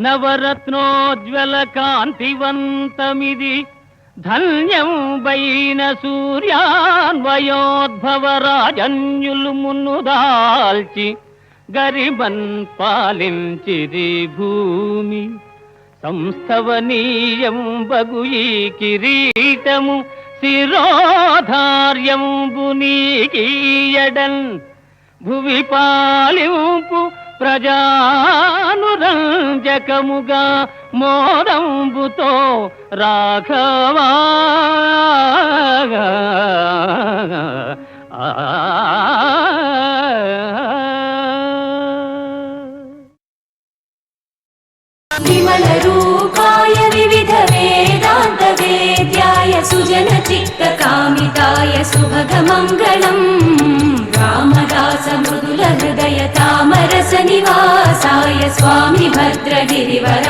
నవరత్నోజ్వల కాంతివంతమిది ధన్యం బైన సూర్యాన్వయోద్భవ రాజన్యులు మున్నుదాల్చి గరిబన్ పాలించిది భూమి. సంస్థవనీయం బగు ఈ కిరీటము శిరోధార్యంబు నీకీయడన్. భువి పాలింపు ప్రజానురంజకముగా మోరంబుతో రాఘవా. విమల రూపాయ వివిధ వేదాంత వేద్యాయ సుజన చిత్త కామితాయ శుభగ మంగళం. ഗിരിവര